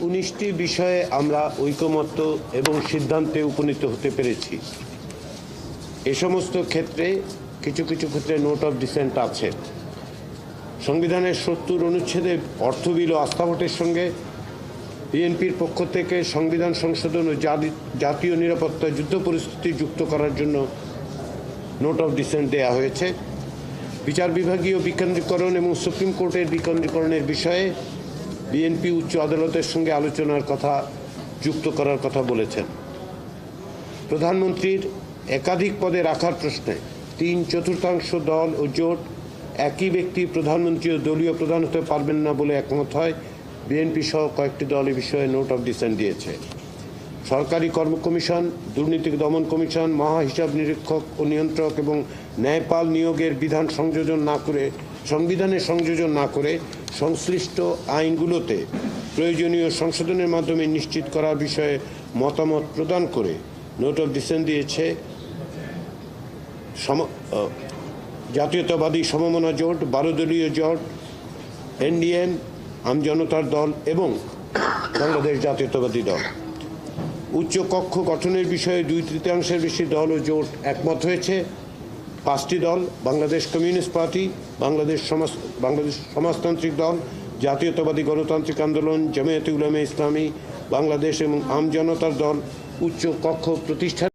উনিশটি বিষয়ে আমরা ঐকমত্য এবং সিদ্ধান্তে উপনীত হতে পেরেছি। এ সমস্ত ক্ষেত্রে কিছু কিছু ক্ষেত্রে নোট অফ ডিসেন্ট আছে। সংবিধানের সত্তর অনুচ্ছেদে অর্থ বিল ও আস্থা ভোটের সঙ্গে বিএনপির পক্ষ থেকে সংবিধান সংশোধন ও জাতি- জাতীয় নিরাপত্তা যুদ্ধ পরিস্থিতি যুক্ত করার জন্য নোট অফ ডিসেন্ট দেওয়া হয়েছে। বিচার বিভাগীয় বিকেন্দ্রীকরণ এবং সুপ্রিম কোর্টের বিকেন্দ্রীকরণের বিষয়ে বিএনপি উচ্চ আদালতের সঙ্গে আলোচনার কথা, যুক্ত করার কথা বলেছেন। প্রধানমন্ত্রীর একাধিক পদে রাখার প্রশ্নে তিন চতুর্থাংশ দল ও জোট একই ব্যক্তি প্রধানমন্ত্রী ও দলীয় প্রধান হতে পারবেন না বলে একমত হয়। বিএনপি সহ কয়েকটি দল এ বিষয়ে নোট অব ডিসেন্ট দিয়েছে। সরকারি কর্ম কমিশন দুর্নীতি দমন কমিশন মহা হিসাব নিরীক্ষক ও নিয়ন্ত্রক এবং ন্যায়পাল নিয়োগের বিধান সংযোজন না করে সংবিধানে সংযোজন না করে সংশ্লিষ্ট আইনগুলোতে প্রয়োজনীয় সংশোধনের মাধ্যমে নিশ্চিত করার বিষয়ে মতামত প্রদান করে নোট অফ ডিসেন্ট দিয়েছে। সম- জাতীয়তাবাদী সমমনা জোট বারো দলীয় জোট, এনডিএম আমজনতার দল এবং বাংলাদেশ জাতীয়তাবাদী দল। উচ্চ কক্ষ গঠনের বিষয়ে দুই তৃতীয়াংশের বেশি দল ও জোট একমত হয়েছে। পাঁচটি দল, বাংলাদেশ কমিউনিস্ট পার্টি, বাংলাদেশ সমাজ, বাংলাদেশ সমাজতান্ত্রিক দল, জাতীয়তাবাদী গণতান্ত্রিক আন্দোলন জামিয়াতে উলামে ইসলামী, বাংলাদেশ এবং আমজনতার দল, উচ্চ কক্ষ প্রতিষ্ঠা